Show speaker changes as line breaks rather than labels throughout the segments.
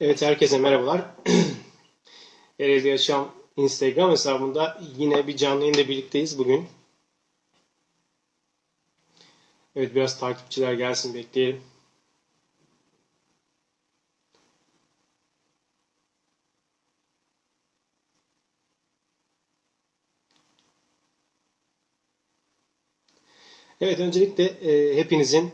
Evet herkese merhabalar. Erezli Yaşam Instagram hesabında yine bir canlı yayında birlikteyiz bugün. Evet biraz takipçiler gelsin bekleyelim. Evet öncelikle e, hepinizin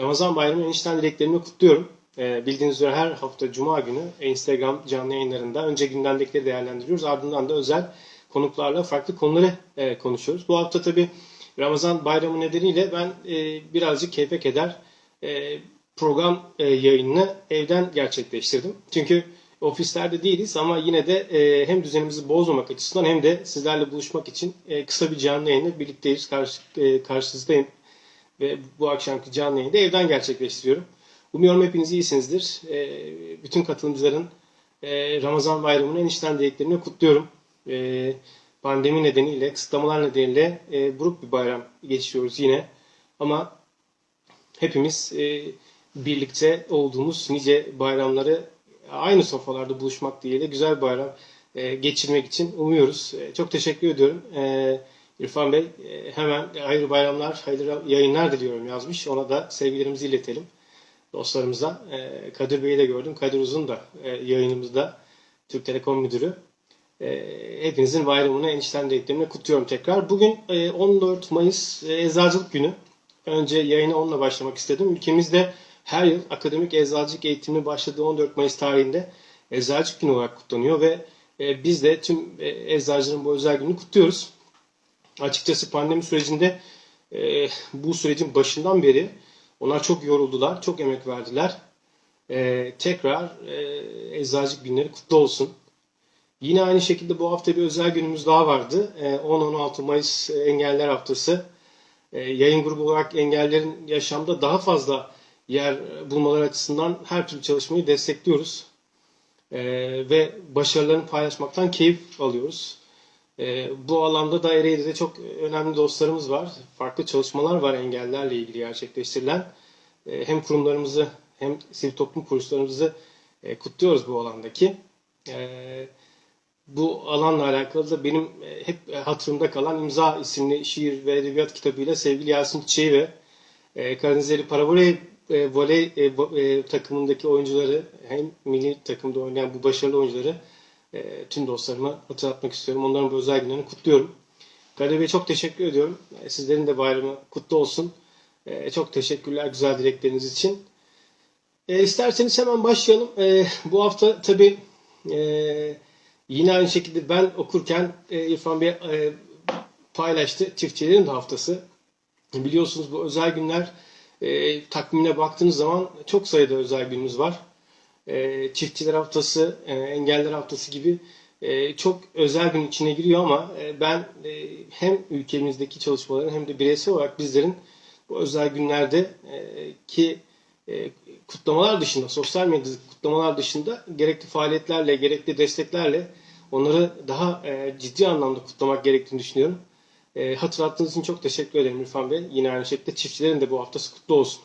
Ramazan bayramı enişten dileklerini kutluyorum. E, bildiğiniz üzere her hafta Cuma günü Instagram canlı yayınlarında önce gündemdekileri değerlendiriyoruz. Ardından da özel konuklarla farklı konuları e, konuşuyoruz. Bu hafta tabi Ramazan bayramı nedeniyle ben e, birazcık keyfe keder e, program e, yayınını evden gerçekleştirdim. Çünkü ofislerde değiliz ama yine de hem düzenimizi bozmamak açısından hem de sizlerle buluşmak için kısa bir canlı yayını birlikteyiz. Karşı, karşınızdayım ve bu akşamki canlı yayını da evden gerçekleştiriyorum. Umuyorum hepiniz iyisinizdir. E, bütün katılımcıların e, Ramazan bayramının en içten dileklerini kutluyorum. E, pandemi nedeniyle, kısıtlamalar nedeniyle e, buruk bir bayram geçiriyoruz yine. Ama hepimiz e, birlikte olduğumuz nice bayramları aynı sofralarda buluşmak de güzel bir bayram e, geçirmek için umuyoruz. E, çok teşekkür ediyorum. E, İrfan Bey e, hemen hayırlı bayramlar, hayırlı yayınlar diliyorum yazmış. Ona da sevgilerimizi iletelim dostlarımıza. E, Kadir Bey'i de gördüm. Kadir Uzun da e, yayınımızda Türk Telekom Müdürü. E, hepinizin bayramını en içten dileklerimle kutluyorum tekrar. Bugün e, 14 Mayıs e, Eczacılık Günü. Önce yayına onunla başlamak istedim. Ülkemizde her yıl akademik eczacılık eğitiminin başladığı 14 Mayıs tarihinde Eczacılık Günü olarak kutlanıyor ve e, biz de tüm e, eczacıların bu özel gününü kutluyoruz. Açıkçası pandemi sürecinde e, bu sürecin başından beri onlar çok yoruldular, çok emek verdiler. E, tekrar e, eczacılık günleri kutlu olsun. Yine aynı şekilde bu hafta bir özel günümüz daha vardı. E, 10-16 Mayıs Engeller Haftası. E, yayın grubu olarak engellerin yaşamda daha fazla yer bulmaları açısından her türlü çalışmayı destekliyoruz. E, ve başarılarını paylaşmaktan keyif alıyoruz. E, bu alanda da Ereğli'de çok önemli dostlarımız var. Farklı çalışmalar var engellerle ilgili gerçekleştirilen. E, hem kurumlarımızı hem sivil toplum kuruluşlarımızı e, kutluyoruz bu alandaki. E, bu alanla alakalı da benim e, hep hatırımda kalan imza isimli şiir ve edebiyat kitabıyla sevgili Yasin Çiçeği ve e, Karadenizleri Paravoley e, voley e, e, takımındaki oyuncuları hem milli takımda oynayan bu başarılı oyuncuları e, tüm dostlarıma hatırlatmak istiyorum. Onların bu özel günlerini kutluyorum. Kadir Bey çok teşekkür ediyorum. E, sizlerin de bayramı kutlu olsun. E, çok teşekkürler güzel dilekleriniz için. E, isterseniz hemen başlayalım. E, bu hafta tabii e, yine aynı şekilde ben okurken e, İrfan Bey e, paylaştı. Çiftçilerin de haftası. Biliyorsunuz bu özel günler e, takvimine baktığınız zaman çok sayıda özel günümüz var. E, çiftçiler haftası, e, engeller haftası gibi e, çok özel gün içine giriyor ama e, ben hem ülkemizdeki çalışmaların hem de bireysel olarak bizlerin bu özel günlerde ki kutlamalar dışında, sosyal medya kutlamalar dışında gerekli faaliyetlerle, gerekli desteklerle onları daha ciddi anlamda kutlamak gerektiğini düşünüyorum. E, hatırlattığınız için çok teşekkür ederim İrfan Bey. Yine aynı şekilde çiftçilerin de bu haftası kutlu olsun.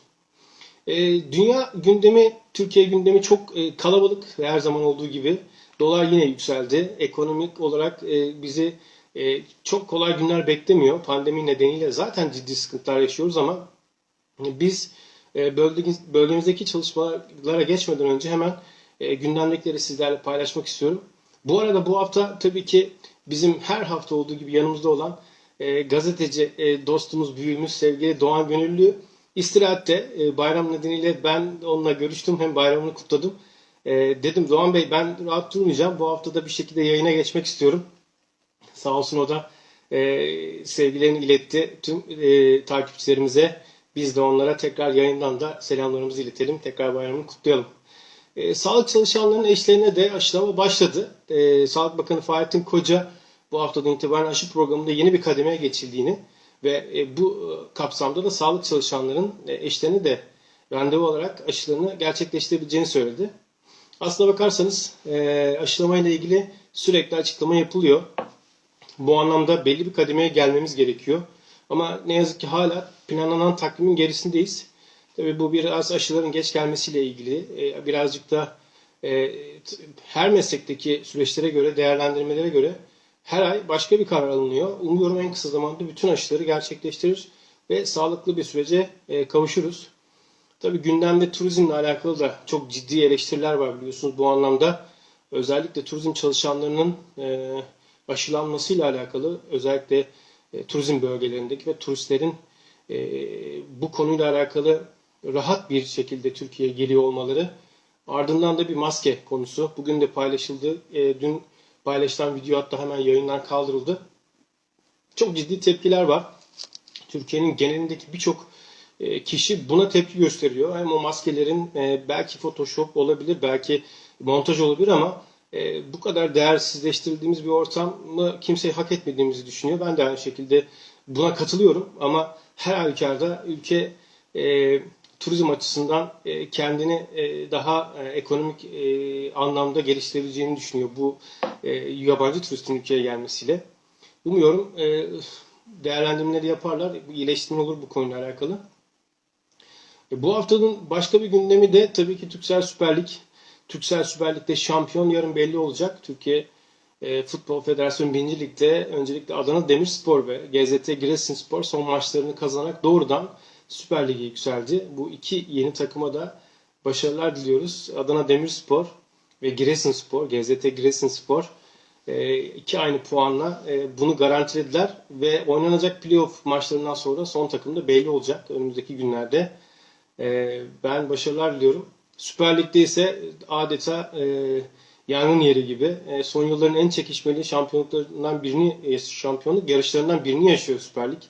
E, dünya gündemi, Türkiye gündemi çok e, kalabalık her zaman olduğu gibi. Dolar yine yükseldi. Ekonomik olarak e, bizi e, çok kolay günler beklemiyor. Pandemi nedeniyle zaten ciddi sıkıntılar yaşıyoruz ama biz e, bölgemizdeki çalışmalara geçmeden önce hemen e, gündemlikleri sizlerle paylaşmak istiyorum. Bu arada bu hafta tabii ki bizim her hafta olduğu gibi yanımızda olan e, gazeteci e, dostumuz, büyüğümüz sevgili Doğan Gönüllü istirahatte e, bayram nedeniyle ben onunla görüştüm hem bayramını kutladım. E, dedim Doğan Bey ben rahat durmayacağım. Bu hafta da bir şekilde yayına geçmek istiyorum. Sağ olsun o da e, sevgilerini iletti tüm e, takipçilerimize. Biz de onlara tekrar yayından da selamlarımızı iletelim. Tekrar bayramını kutlayalım. E, sağlık çalışanlarının eşlerine de aşılama başladı. E, Sağlık Bakanı Fahrettin Koca bu haftadan itibaren aşı programında yeni bir kademeye geçildiğini ve e, bu e, kapsamda da sağlık çalışanların e, eşlerini de randevu olarak aşılarını gerçekleştirebileceğini söyledi. Aslına bakarsanız aşılamayla ilgili sürekli açıklama yapılıyor. Bu anlamda belli bir kademeye gelmemiz gerekiyor. Ama ne yazık ki hala planlanan takvimin gerisindeyiz. Tabii bu biraz aşıların geç gelmesiyle ilgili. birazcık da her meslekteki süreçlere göre, değerlendirmelere göre her ay başka bir karar alınıyor. Umuyorum en kısa zamanda bütün aşıları gerçekleştirir ve sağlıklı bir sürece e, kavuşuruz. Tabii gündemde turizmle alakalı da çok ciddi eleştiriler var biliyorsunuz bu anlamda. Özellikle turizm çalışanlarının e, aşılanmasıyla alakalı özellikle e, turizm bölgelerindeki ve turistlerin bu konuyla alakalı rahat bir şekilde Türkiye'ye geliyor olmaları. Ardından da bir maske konusu. Bugün de paylaşıldı. Dün paylaşılan video hatta hemen yayından kaldırıldı. Çok ciddi tepkiler var. Türkiye'nin genelindeki birçok e, kişi buna tepki gösteriyor. Hem o maskelerin e, belki Photoshop olabilir, belki montaj olabilir ama e, bu kadar değersizleştirildiğimiz bir ortamı kimseyi hak etmediğimizi düşünüyor. Ben de aynı şekilde buna katılıyorum ama her halükarda ülke turizm açısından e, kendini e, daha e, ekonomik e, anlamda geliştirebileceğini düşünüyor bu e, yabancı turistin ülkeye gelmesiyle. Umuyorum e, değerlendirmeleri yaparlar. İyileştirme olur bu konuyla alakalı. E, bu haftanın başka bir gündemi de tabii ki Türksel Süper Lig. Türksel Süper Lig'de şampiyon yarın belli olacak. Türkiye e, Futbol Federasyonu 1. Lig'de öncelikle Adana Demirspor ve GZT Giresunspor son maçlarını kazanarak doğrudan Süper Lig'e yükseldi. Bu iki yeni takıma da başarılar diliyoruz. Adana Demirspor ve Giresunspor, GZT Giresunspor e, iki aynı puanla e, bunu garantilediler ve oynanacak playoff maçlarından sonra son takım da belli olacak önümüzdeki günlerde. E, ben başarılar diliyorum. Süper Lig'de ise adeta yangın yeri gibi son yılların en çekişmeli şampiyonluklarından birini, şampiyonluk yarışlarından birini yaşıyor Süper Lig.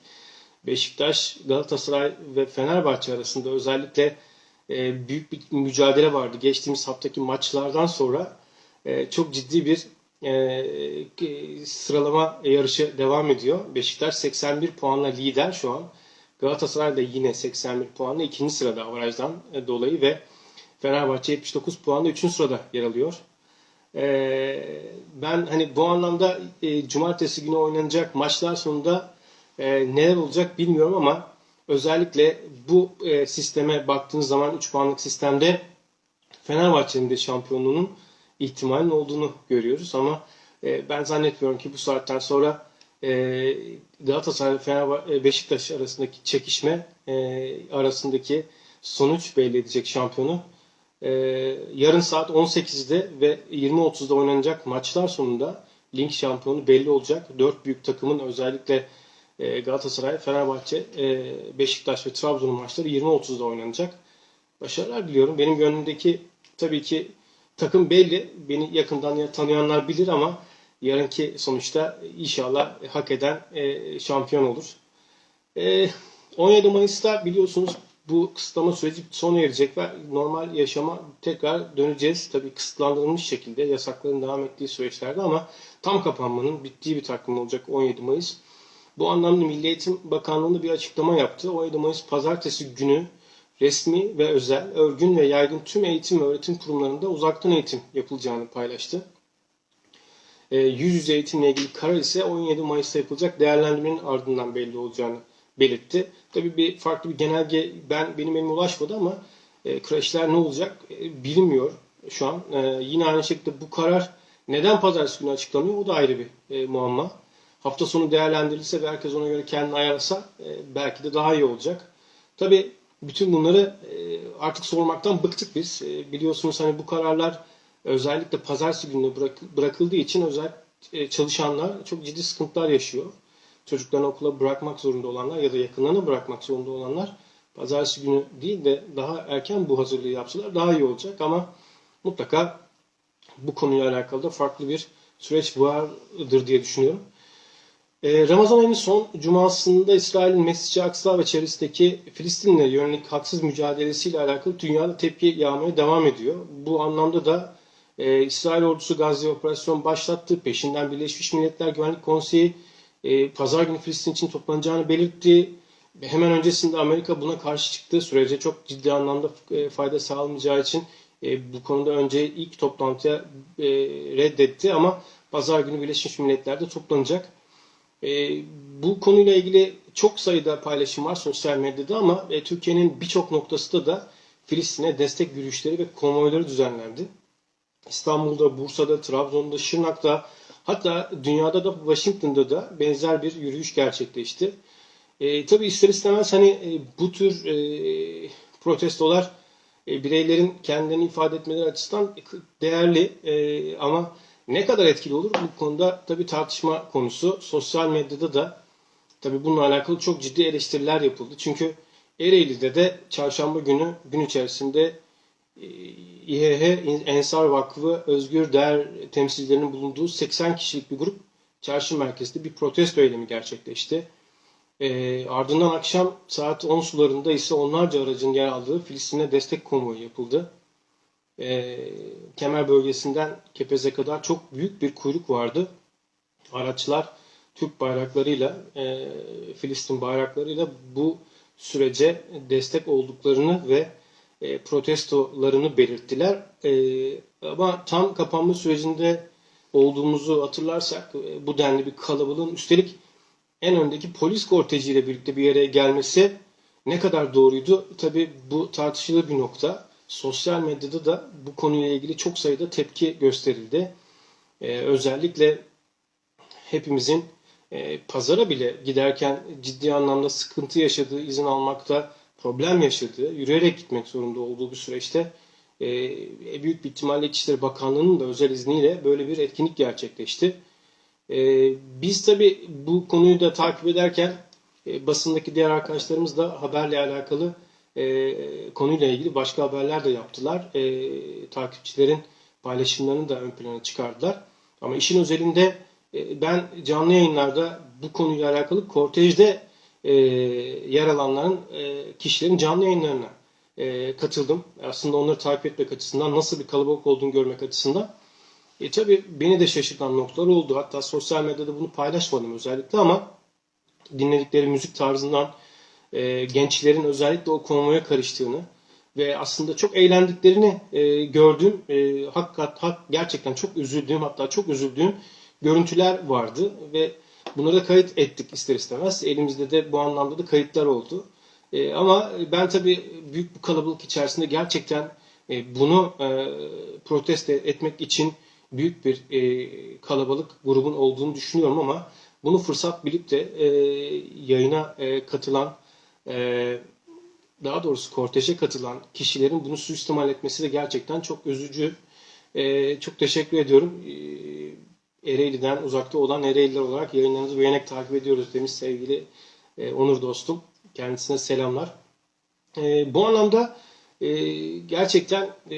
Beşiktaş, Galatasaray ve Fenerbahçe arasında özellikle e, büyük bir mücadele vardı. Geçtiğimiz haftaki maçlardan sonra e, çok ciddi bir e, sıralama yarışı devam ediyor. Beşiktaş 81 puanla lider şu an. Galatasaray da yine 81 puanla ikinci sırada avarajdan e, dolayı ve Fenerbahçe 79 puanla 3. sırada yer alıyor. E, ben hani bu anlamda e, cumartesi günü oynanacak maçlar sonunda e, neler olacak bilmiyorum ama özellikle bu e, sisteme baktığınız zaman 3 puanlık sistemde Fenerbahçe'nin de şampiyonluğunun ihtimalinin olduğunu görüyoruz ama e, ben zannetmiyorum ki bu saatten sonra e, Galatasaray Fenerbahçe Beşiktaş arasındaki çekişme e, arasındaki sonuç belli edecek şampiyonu. E, yarın saat 18'de ve 20.30'da oynanacak maçlar sonunda lig şampiyonu belli olacak. Dört büyük takımın özellikle e, Galatasaray, Fenerbahçe, e, Beşiktaş ve Trabzon'un maçları 20.30'da oynanacak. Başarılar diliyorum. Benim gönlümdeki tabii ki takım belli. Beni yakından tanıyanlar bilir ama yarınki sonuçta inşallah hak eden e, şampiyon olur. E, 17 Mayıs'ta biliyorsunuz bu kısıtlama süreci sona erecek ve normal yaşama tekrar döneceğiz. Tabii kısıtlandırılmış şekilde yasakların devam ettiği süreçlerde ama tam kapanmanın bittiği bir takvim olacak 17 Mayıs. Bu anlamda Milli Eğitim Bakanlığı'nda bir açıklama yaptı. 17 Mayıs pazartesi günü resmi ve özel, örgün ve yaygın tüm eğitim ve öğretim kurumlarında uzaktan eğitim yapılacağını paylaştı. E, yüz yüze eğitimle ilgili karar ise 17 Mayıs'ta yapılacak değerlendirmenin ardından belli olacağını belirtti. Tabii bir farklı bir genelge ben benim elime ulaşmadı ama e, kreşler ne olacak e, bilinmiyor şu an. E, yine aynı şekilde bu karar neden pazartesi günü açıklanıyor o da ayrı bir e, muamma. Hafta sonu değerlendirilse ve herkes ona göre kendini ayarlasa e, belki de daha iyi olacak. Tabii bütün bunları e, artık sormaktan bıktık biz. E, biliyorsunuz hani bu kararlar özellikle pazartesi gününe bırak, bırakıldığı için özel e, çalışanlar çok ciddi sıkıntılar yaşıyor. Çocuklarını okula bırakmak zorunda olanlar ya da yakınlarına bırakmak zorunda olanlar pazartesi günü değil de daha erken bu hazırlığı yapsalar daha iyi olacak ama mutlaka bu konuyla alakalı da farklı bir süreç vardır diye düşünüyorum. Ee, Ramazan ayının son cumasında İsrail'in Mescid-i Aksa ve çevresindeki Filistin'le yönelik haksız mücadelesiyle alakalı dünyada tepki yağmaya devam ediyor. Bu anlamda da e, İsrail ordusu Gazze operasyon başlattı. Peşinden Birleşmiş Milletler Güvenlik Konseyi e, pazar günü Filistin için toplanacağını belirtti. Hemen öncesinde Amerika buna karşı çıktı. Sürece çok ciddi anlamda e, fayda sağlamayacağı için e, bu konuda önce ilk toplantıya e, reddetti ama pazar günü Birleşmiş Milletler'de toplanacak. E, bu konuyla ilgili çok sayıda paylaşım var sosyal medyada ama e, Türkiye'nin birçok noktasında da Filistin'e destek yürüyüşleri ve konvoyları düzenlendi. İstanbul'da, Bursa'da, Trabzon'da, Şırnak'ta hatta dünyada da Washington'da da benzer bir yürüyüş gerçekleşti. E, tabii ister istemez hani e, bu tür e, protestolar e, bireylerin kendilerini ifade etmeleri açısından değerli e, ama ne kadar etkili olur bu konuda tabii tartışma konusu. Sosyal medyada da tabii bununla alakalı çok ciddi eleştiriler yapıldı. Çünkü Ereğli'de de çarşamba günü gün içerisinde e, İHH Ensar Vakfı Özgür Değer temsilcilerinin bulunduğu 80 kişilik bir grup çarşı merkezinde bir protesto eylemi gerçekleşti. E, ardından akşam saat 10 sularında ise onlarca aracın yer aldığı Filistin'e destek konvoyu yapıldı. E, Kemer bölgesinden Kepez'e kadar çok büyük bir kuyruk vardı. Araçlar Türk bayraklarıyla, e, Filistin bayraklarıyla bu sürece destek olduklarını ve e, protestolarını belirttiler. E, ama tam kapanma sürecinde olduğumuzu hatırlarsak e, bu denli bir kalabalığın üstelik en öndeki polis kortejiyle birlikte bir yere gelmesi ne kadar doğruydu? Tabi bu tartışılır bir nokta. Sosyal medyada da bu konuyla ilgili çok sayıda tepki gösterildi. Ee, özellikle hepimizin e, pazara bile giderken ciddi anlamda sıkıntı yaşadığı, izin almakta problem yaşadığı, yürüyerek gitmek zorunda olduğu bir süreçte e, büyük bir ihtimalle İçişleri Bakanlığı'nın da özel izniyle böyle bir etkinlik gerçekleşti. E, biz tabi bu konuyu da takip ederken e, basındaki diğer arkadaşlarımız da haberle alakalı e, konuyla ilgili başka haberler de yaptılar. E, takipçilerin paylaşımlarını da ön plana çıkardılar. Ama işin özelinde e, ben canlı yayınlarda bu konuyla alakalı kortejde e, yer alanların e, kişilerin canlı yayınlarına e, katıldım. Aslında onları takip etmek açısından nasıl bir kalabalık olduğunu görmek açısından. E tabi beni de şaşırtan noktalar oldu. Hatta sosyal medyada bunu paylaşmadım özellikle ama dinledikleri müzik tarzından e, gençlerin özellikle o konvoya karıştığını ve aslında çok eğlendiklerini e, gördüm. E, hakikat, hak, gerçekten çok üzüldüğüm hatta çok üzüldüğüm görüntüler vardı ve bunları da kayıt ettik ister istemez. Elimizde de bu anlamda da kayıtlar oldu. E, ama ben tabii büyük bir kalabalık içerisinde gerçekten e, bunu e, protesto etmek için büyük bir e, kalabalık grubun olduğunu düşünüyorum ama bunu fırsat bilip de e, yayına e, katılan e, daha doğrusu korteje katılan kişilerin bunu suistimal etmesi de gerçekten çok üzücü. E, çok teşekkür ediyorum. E, Ereğli'den uzakta olan Ereğliler olarak yayınlarınızı beğenerek takip ediyoruz demiş sevgili e, Onur dostum. Kendisine selamlar. E, bu anlamda e, gerçekten e,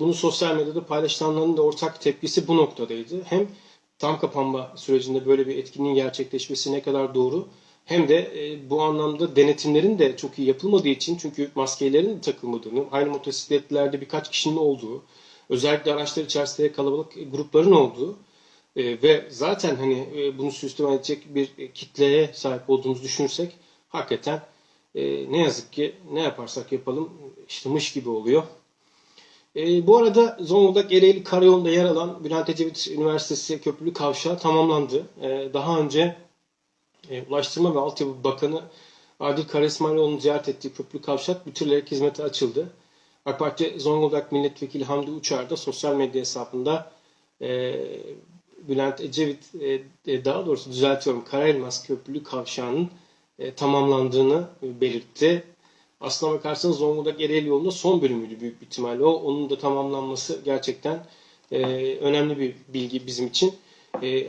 bunu sosyal medyada paylaşılanların da ortak tepkisi bu noktadaydı. Hem tam kapanma sürecinde böyle bir etkinliğin gerçekleşmesi ne kadar doğru hem de e, bu anlamda denetimlerin de çok iyi yapılmadığı için çünkü maskelerin de takılmadığını, aynı motosikletlerde birkaç kişinin olduğu, özellikle araçlar içerisinde kalabalık grupların olduğu e, ve zaten hani e, bunu süsleme edecek bir kitleye sahip olduğumuzu düşünürsek hakikaten e, ne yazık ki ne yaparsak yapalım işte mış gibi oluyor. E, bu arada Zonguldak Ereğli Karayolu'nda yer alan Bülent Ecevit Üniversitesi Köprülü Kavşağı tamamlandı. E, daha önce e, Ulaştırma ve Altyapı Bakanı Adil Karesmanoğlu'nun ziyaret ettiği köprülü kavşak bütünleyerek hizmete açıldı. AK Parti Zonguldak Milletvekili Hamdi Uçar da sosyal medya hesabında e, Bülent Ecevit e, e daha doğrusu düzeltiyorum Karaelmas Köprülü Kavşağı'nın e, tamamlandığını belirtti. Aslına bakarsanız Zonguldak Ereğli yolunda son bölümüydü büyük bir ihtimalle o. Onun da tamamlanması gerçekten e, önemli bir bilgi bizim için. E,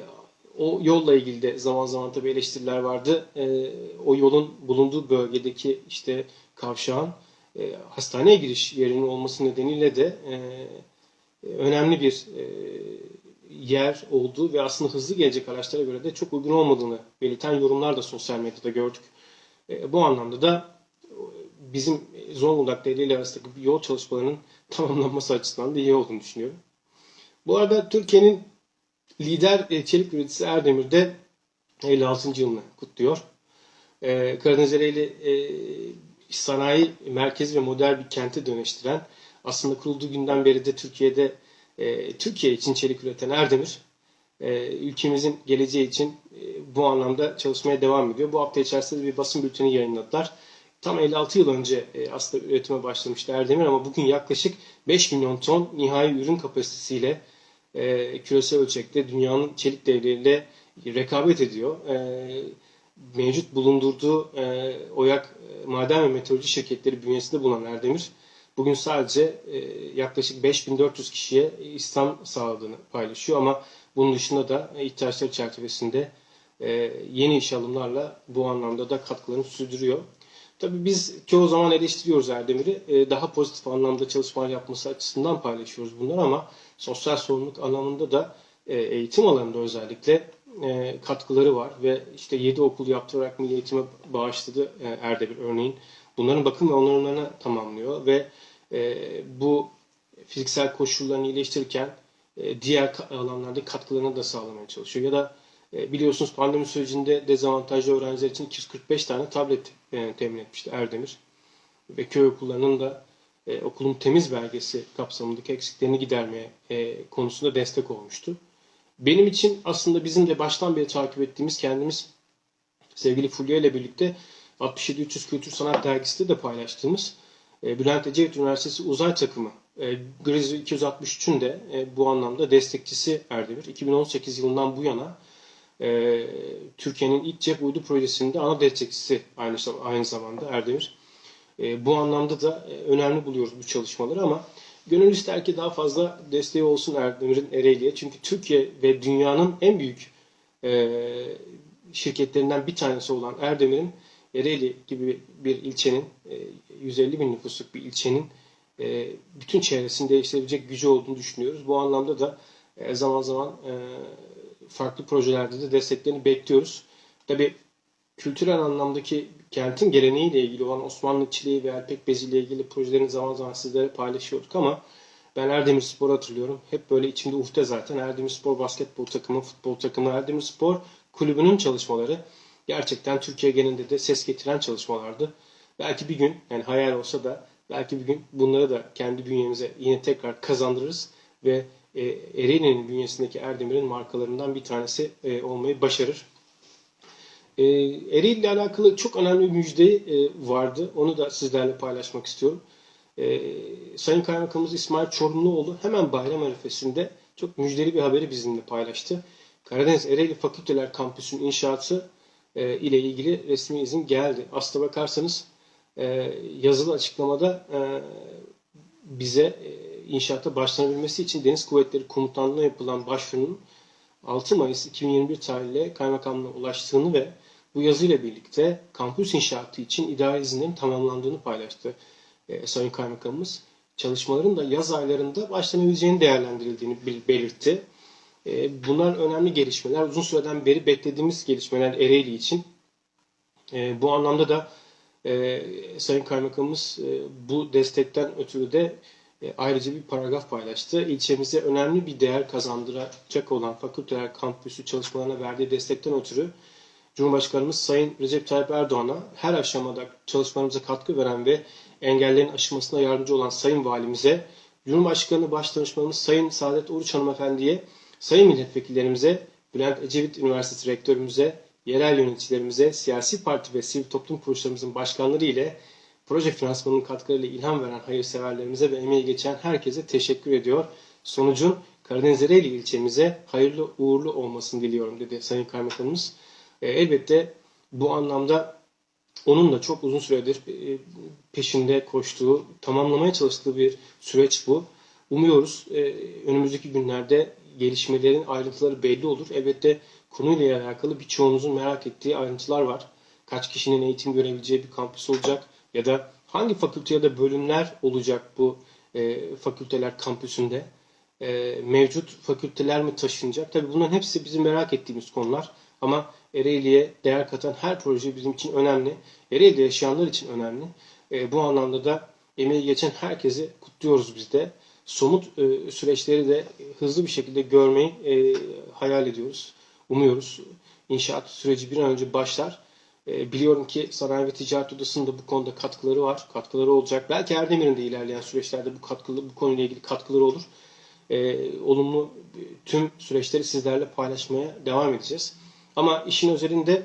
o yolla ilgili de zaman zaman tabii eleştiriler vardı. E, o yolun bulunduğu bölgedeki işte kavşağın e, hastaneye giriş yerinin olması nedeniyle de e, önemli bir e, yer olduğu ve aslında hızlı gelecek araçlara göre de çok uygun olmadığını belirten yorumlar da sosyal medyada gördük. E, bu anlamda da bizim Zonguldak ile arasındaki yol çalışmalarının tamamlanması açısından da iyi olduğunu düşünüyorum. Bu arada Türkiye'nin lider e, çelik üreticisi Erdemir de 56. yılını kutluyor. E, Karadeniz Ereğli e, sanayi merkezi ve model bir kente dönüştüren aslında kurulduğu günden beri de Türkiye'de e, Türkiye için çelik üreten Erdemir ülkemizin geleceği için bu anlamda çalışmaya devam ediyor. Bu hafta içerisinde bir basın bülteni yayınladılar. tam 56 yıl önce e, aslında üretime başlamıştı Erdemir ama bugün yaklaşık 5 milyon ton nihai ürün kapasitesiyle e, küresel ölçekte dünyanın çelik devleriyle rekabet ediyor. E, mevcut bulundurduğu e, OYAK e, maden ve meteoroloji şirketleri bünyesinde bulunan Erdemir bugün sadece e, yaklaşık 5400 kişiye istihdam sağladığını paylaşıyor ama bunun dışında da ihtiyaçları çerçevesinde e, yeni iş alımlarla bu anlamda da katkılarını sürdürüyor. Tabii biz çoğu zaman eleştiriyoruz Erdemir'i. E, daha pozitif anlamda çalışmalar yapması açısından paylaşıyoruz bunları ama sosyal sorumluluk anlamında da e, eğitim alanında özellikle e, katkıları var ve işte 7 okul yaptırarak milli eğitime bağışladı e, Erdemir örneğin. Bunların bakım ve onarımlarını tamamlıyor ve e, bu fiziksel koşullarını iyileştirirken diğer alanlarda katkılarını da sağlamaya çalışıyor. Ya da biliyorsunuz pandemi sürecinde dezavantajlı öğrenciler için 245 tane tablet temin etmişti Erdemir. Ve köy okullarının da e, okulun temiz belgesi kapsamındaki eksiklerini gidermeye e, konusunda destek olmuştu. Benim için aslında bizim de baştan beri takip ettiğimiz kendimiz sevgili Fulya ile birlikte 67-300 Kültür Sanat Dergisi'de de paylaştığımız e, Bülent Ecevit Üniversitesi Uzay Takımı e, Grizzly 263'ün de e, bu anlamda destekçisi Erdemir. 2018 yılından bu yana e, Türkiye'nin ilk cep uydu projesinde ana destekçisi aynı, aynı zamanda Erdemir. E, bu anlamda da e, önemli buluyoruz bu çalışmaları ama gönül ister ki daha fazla desteği olsun Erdemir'in Ereğli'ye. Çünkü Türkiye ve dünyanın en büyük e, şirketlerinden bir tanesi olan Erdemir'in Ereğli gibi bir ilçenin, e, 150 bin nüfusluk bir ilçenin e, bütün çevresini değiştirebilecek gücü olduğunu düşünüyoruz. Bu anlamda da e, zaman zaman e, farklı projelerde de desteklerini bekliyoruz. Tabi kültürel anlamdaki kentin geleneğiyle ilgili olan Osmanlı çiliği ve Erpek Bezi ile ilgili projelerini zaman zaman sizlere paylaşıyorduk ama ben Erdemir Spor'u hatırlıyorum. Hep böyle içimde uhde zaten. Erdemir Spor basketbol takımı, futbol takımı, Erdemir Spor kulübünün çalışmaları gerçekten Türkiye genelinde de ses getiren çalışmalardı. Belki bir gün yani hayal olsa da belki bir gün bunları da kendi bünyemize yine tekrar kazandırırız ve e, Ereğli'nin bünyesindeki Erdemir'in markalarından bir tanesi e, olmayı başarır. E, Ereğli ile alakalı çok önemli bir müjde e, vardı. Onu da sizlerle paylaşmak istiyorum. E, Sayın Kaymakamımız İsmail Çorumluoğlu hemen bayram arifesinde çok müjdeli bir haberi bizimle paylaştı. Karadeniz Ereğli Fakülteler Kampüsü'nün inşaatı e, ile ilgili resmi izin geldi. Aslına bakarsanız e, yazılı açıklamada e, bize e, inşaata başlanabilmesi için Deniz Kuvvetleri Komutanlığı'na yapılan başvurunun 6 Mayıs 2021 tarihli kaymakamlığa ulaştığını ve bu yazıyla birlikte kampüs inşaatı için idare izinlerin tamamlandığını paylaştı e, Sayın Kaymakamımız. Çalışmaların da yaz aylarında başlanabileceğini değerlendirildiğini belirtti. E, bunlar önemli gelişmeler. Uzun süreden beri beklediğimiz gelişmeler Ereğli için. E, bu anlamda da e, Sayın Kaymakamımız e, bu destekten ötürü de e, ayrıca bir paragraf paylaştı. İlçemize önemli bir değer kazandıracak olan fakülteler kampüsü çalışmalarına verdiği destekten ötürü Cumhurbaşkanımız Sayın Recep Tayyip Erdoğan'a her aşamada çalışmalarımıza katkı veren ve engellerin aşılmasına yardımcı olan Sayın Valimize, Cumhurbaşkanı Başdanışmanımız Sayın Saadet Oruç Hanımefendi'ye, Sayın Milletvekillerimize, Bülent Ecevit Üniversitesi Rektörümüze, yerel yöneticilerimize, siyasi parti ve sivil toplum kuruluşlarımızın başkanları ile proje finansmanının katkılarıyla ilham veren hayırseverlerimize ve emeği geçen herkese teşekkür ediyor. Sonucun Karadeniz Ereğli ilçemize hayırlı uğurlu olmasını diliyorum dedi Sayın Kaymakamımız. E, elbette bu anlamda onun da çok uzun süredir e, peşinde koştuğu, tamamlamaya çalıştığı bir süreç bu. Umuyoruz e, önümüzdeki günlerde gelişmelerin ayrıntıları belli olur. Elbette konuyla alakalı birçoğunuzun merak ettiği ayrıntılar var. Kaç kişinin eğitim görebileceği bir kampüs olacak ya da hangi fakülte ya da bölümler olacak bu e, fakülteler kampüsünde? Mevcut fakülteler mi taşınacak? Tabii bunların hepsi bizim merak ettiğimiz konular. Ama Ereğli'ye değer katan her proje bizim için önemli. Ereğli'de yaşayanlar için önemli. E, bu anlamda da emeği geçen herkesi kutluyoruz biz de. Somut e, süreçleri de hızlı bir şekilde görmeyi e, hayal ediyoruz. Umuyoruz. İnşaat süreci bir an önce başlar e, biliyorum ki Sanayi ve Ticaret Odası'nın da bu konuda katkıları var. Katkıları olacak. Belki Erdemir'in de ilerleyen süreçlerde bu katkılı bu konuyla ilgili katkıları olur. E, olumlu tüm süreçleri sizlerle paylaşmaya devam edeceğiz. Ama işin özelinde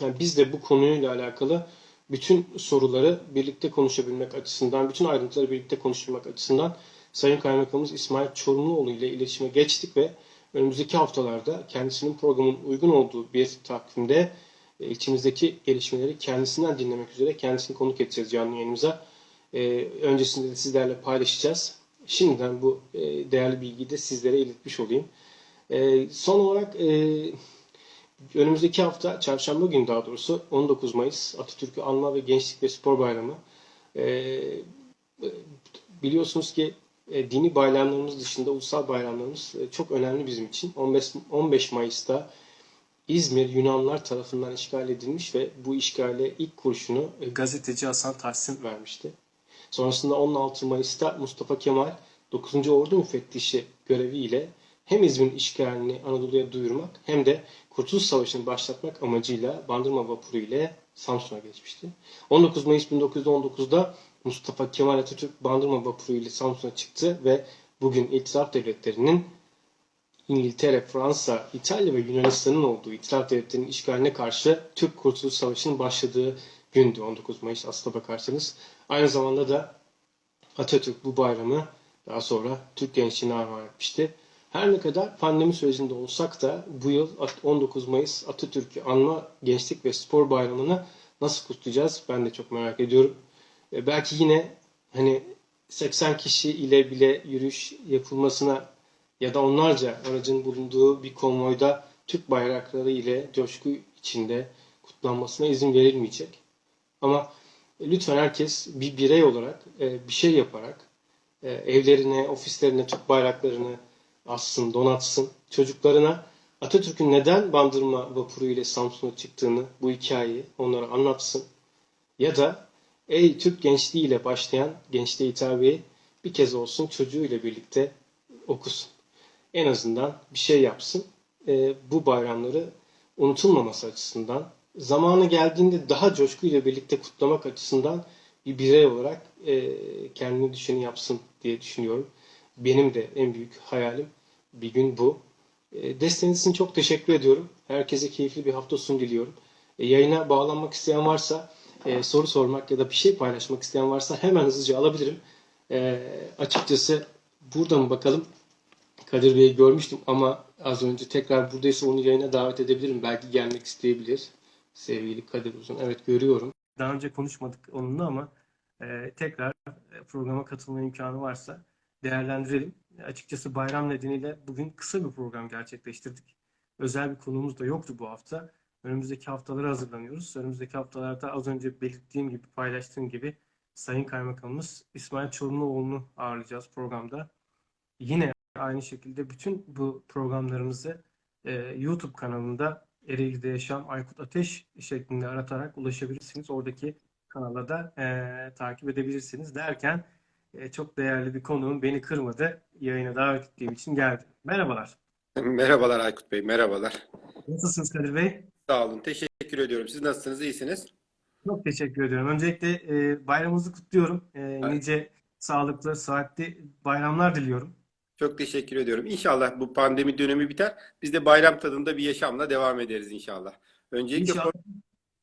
yani biz de bu konuyla alakalı bütün soruları birlikte konuşabilmek açısından, bütün ayrıntıları birlikte konuşturmak açısından Sayın Kaymakamımız İsmail Çorumluoğlu ile iletişime geçtik ve önümüzdeki haftalarda kendisinin programın uygun olduğu bir takvimde e, içimizdeki gelişmeleri kendisinden dinlemek üzere kendisini konuk edeceğiz canlı yayınımıza. E, öncesinde de sizlerle paylaşacağız. Şimdiden bu e, değerli bilgiyi de sizlere iletmiş olayım. E, son olarak e, önümüzdeki hafta çarşamba günü daha doğrusu 19 Mayıs Atatürk'ü Anma ve Gençlik ve Spor Bayramı. E, biliyorsunuz ki e, dini bayramlarımız dışında ulusal bayramlarımız e, çok önemli bizim için. 15, 15 Mayıs'ta İzmir Yunanlar tarafından işgal edilmiş ve bu işgale ilk kurşunu e, gazeteci Hasan Tahsin vermişti. Sonrasında 16 Mayıs'ta Mustafa Kemal 9. Ordu Müfettişi göreviyle hem İzmir'in işgalini Anadolu'ya duyurmak hem de Kurtuluş Savaşı'nı başlatmak amacıyla Bandırma vapuru ile Samsun'a geçmişti. 19 Mayıs 1919'da Mustafa Kemal Atatürk Bandırma vapuru ile Samsun'a çıktı ve bugün İtilaf Devletleri'nin İngiltere, Fransa, İtalya ve Yunanistan'ın olduğu İtilaf Devletleri'nin işgaline karşı Türk Kurtuluş Savaşı'nın başladığı gündü 19 Mayıs aslına bakarsanız. Aynı zamanda da Atatürk bu bayramı daha sonra Türk gençliğine armağan etmişti. Her ne kadar pandemi sürecinde olsak da bu yıl 19 Mayıs Atatürk'ü anma Gençlik ve Spor Bayramı'nı nasıl kutlayacağız ben de çok merak ediyorum. E, belki yine hani 80 kişi ile bile yürüyüş yapılmasına ya da onlarca aracın bulunduğu bir konvoyda Türk bayrakları ile coşku içinde kutlanmasına izin verilmeyecek. Ama lütfen herkes bir birey olarak e, bir şey yaparak e, evlerine, ofislerine Türk bayraklarını assın, donatsın. Çocuklarına Atatürk'ün neden Bandırma vapuru ile Samsun'a çıktığını, bu hikayeyi onlara anlatsın. Ya da ey Türk gençliği ile başlayan gençliğe hitabeyi bir kez olsun çocuğuyla birlikte okusun. En azından bir şey yapsın. E, bu bayramları unutulmaması açısından, zamanı geldiğinde daha coşkuyla birlikte kutlamak açısından bir birey olarak e, kendini düşeni yapsın diye düşünüyorum. Benim de en büyük hayalim bir gün bu. E, desteğiniz için çok teşekkür ediyorum. Herkese keyifli bir hafta sonu diliyorum. E, yayına bağlanmak isteyen varsa, e, soru sormak ya da bir şey paylaşmak isteyen varsa hemen hızlıca alabilirim. Açıkçası burada mı bakalım? Kadir Bey'i görmüştüm ama az önce tekrar buradaysa onu yayına davet edebilirim. Belki gelmek isteyebilir. Sevgili Kadir Uzun. Evet görüyorum. Daha önce konuşmadık onunla ama tekrar programa katılma imkanı varsa değerlendirelim. Açıkçası bayram nedeniyle bugün kısa bir program gerçekleştirdik. Özel bir konuğumuz da yoktu bu hafta. Önümüzdeki haftalara hazırlanıyoruz. Önümüzdeki haftalarda az önce belirttiğim gibi, paylaştığım gibi Sayın Kaymakamımız İsmail Çorumluoğlu'nu ağırlayacağız programda. Yine aynı şekilde bütün bu programlarımızı e, YouTube kanalında Ereğli'de Yaşam Aykut Ateş şeklinde aratarak ulaşabilirsiniz. Oradaki kanala da e, takip edebilirsiniz derken e, çok değerli bir konuğum beni kırmadı. Yayına davet ettiğim için geldi. Merhabalar.
Merhabalar Aykut Bey, merhabalar.
Nasılsınız Kadir Bey?
Sağ olun, teşekkür ediyorum. Siz nasılsınız, iyisiniz?
Çok teşekkür ediyorum. Öncelikle e, bayramınızı kutluyorum. E, nice sağlıklı, saatli bayramlar diliyorum.
Çok teşekkür ediyorum. İnşallah bu pandemi dönemi biter. Biz de bayram tadında bir yaşamla devam ederiz inşallah. Öncelikle
İnşallah.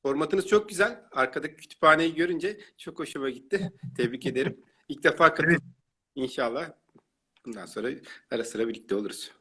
formatınız çok güzel. Arkadaki kütüphaneyi görünce çok hoşuma gitti. Tebrik ederim. İlk defa katıldım. İnşallah bundan sonra ara sıra birlikte oluruz.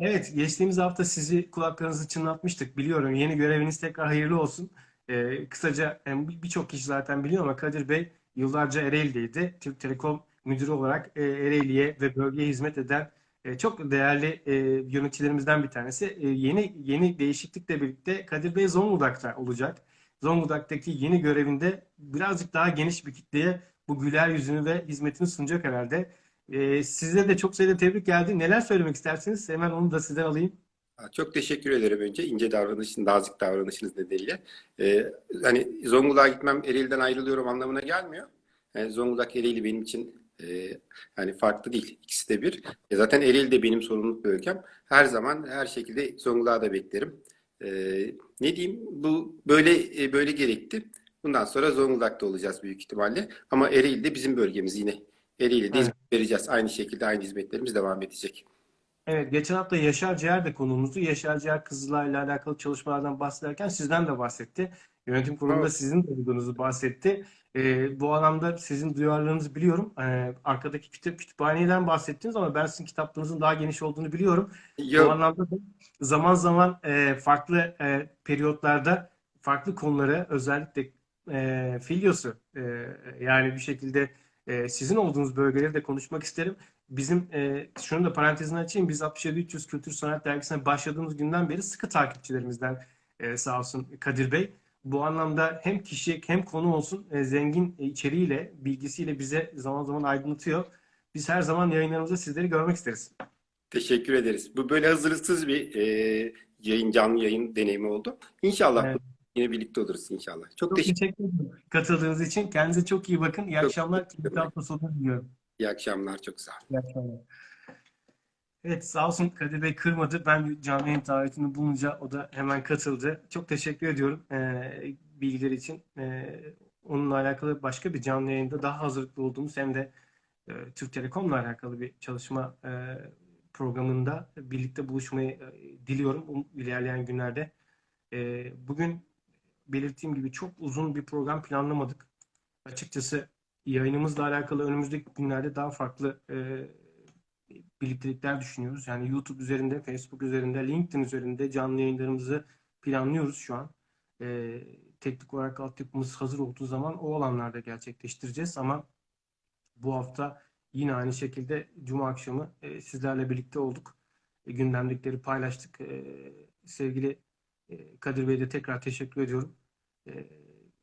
Evet, geçtiğimiz hafta sizi kulaklarınızı çınlatmıştık. Biliyorum yeni göreviniz tekrar hayırlı olsun. Ee, kısaca yani bir- birçok kişi zaten biliyor ama Kadir Bey yıllarca Ereğli'deydi. Türk Telekom müdürü olarak e, Ereğli'ye ve bölgeye hizmet eden e, çok değerli e, yöneticilerimizden bir tanesi. E, yeni yeni değişiklikle birlikte Kadir Bey Zonguldak'ta olacak. Zonguldak'taki yeni görevinde birazcık daha geniş bir kitleye bu güler yüzünü ve hizmetini sunacak herhalde. Ee, size de çok sayıda tebrik geldi. Neler söylemek istersiniz? Hemen onu da sizden alayım.
Çok teşekkür ederim önce ince davranışın, nazik davranışınız nedeniyle. Ee, hani Zonguldak'a gitmem Ereğli'den ayrılıyorum anlamına gelmiyor. Yani Zonguldak Ereğli benim için e, hani farklı değil. İkisi de bir. E, zaten Ereğli de benim sorumluluk bölgem. Her zaman her şekilde Zonguldak'ı da beklerim. E, ne diyeyim? Bu böyle e, böyle gerekti. Bundan sonra Zonguldak'ta olacağız büyük ihtimalle. Ama Ereğli de bizim bölgemiz yine. Ereğli'de
Evet.
hizmet vereceğiz. Aynı şekilde aynı hizmetlerimiz devam edecek.
Evet, geçen hafta Yaşar Ciğer de konuğumuzdu. Yaşar Ciğer Kızılay'la alakalı çalışmalardan bahsederken sizden de bahsetti. Yönetim kurulunda
Evet.
sizin de olduğunuzu bahsetti. Ee, bu alanda sizin duyarlılığınızı biliyorum. Ee, arkadaki kitap kütüphaneden bahsettiniz ama ben sizin kitaplarınızın daha geniş olduğunu biliyorum. Bu
Yok,
anlamda da zaman zaman e, farklı e, periyotlarda farklı konuları özellikle e, filyosu e, yani bir şekilde e, sizin olduğunuz bölgeleri de konuşmak isterim. Bizim e, şunu da parantezini açayım. Biz 67 Kültür Sanat Dergisi'ne başladığımız günden beri sıkı takipçilerimizden e, sağ olsun Kadir Bey. Bu anlamda hem kişi hem konu olsun e, zengin içeriğiyle, bilgisiyle bize zaman zaman aydınlatıyor. Biz her zaman yayınlarımızda sizleri görmek isteriz.
teşekkür ederiz. Bu böyle hazırlıksız bir e, yayın, canlı yayın deneyimi oldu. İnşallah
Evet.
Yine birlikte oluruz inşallah. Çok
Çok
teşekkür
teşekkür ederim katıldığınız için. Kendinize çok iyi bakın. İyi
Çok
akşamlar. Keyifli hafta sonu diliyorum.
İyi akşamlar, çok sağ olun.
İyi akşamlar. Evet sağ olsun Kadir Bey kırmadı. Ben bir canlı yayın davetinde bulunca o da hemen katıldı. Çok teşekkür ediyorum eee bilgiler için. Eee, onunla alakalı başka bir canlı yayında daha hazırlıklı olduğumuz hem de eee, Türk Telekom'la alakalı bir çalışma eee, programında birlikte buluşmayı eee, diliyorum um- ilerleyen günlerde. Eee, bugün belirttiğim gibi çok uzun bir program planlamadık. Açıkçası yayınımızla alakalı önümüzdeki günlerde daha farklı eee birliktelikler düşünüyoruz. Yani YouTube üzerinde, Facebook üzerinde, LinkedIn üzerinde canlı yayınlarımızı planlıyoruz şu an. Ee, teknik olarak altyapımız hazır olduğu zaman o alanlarda gerçekleştireceğiz ama bu hafta yine aynı şekilde Cuma akşamı e, sizlerle birlikte olduk. E, gündemlikleri paylaştık. E, sevgili e, Kadir Bey'e de tekrar teşekkür ediyorum. E,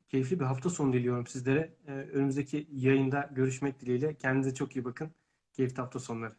keyifli bir hafta sonu diliyorum sizlere. E, önümüzdeki yayında görüşmek dileğiyle. Kendinize çok iyi bakın. Keyifli hafta sonları.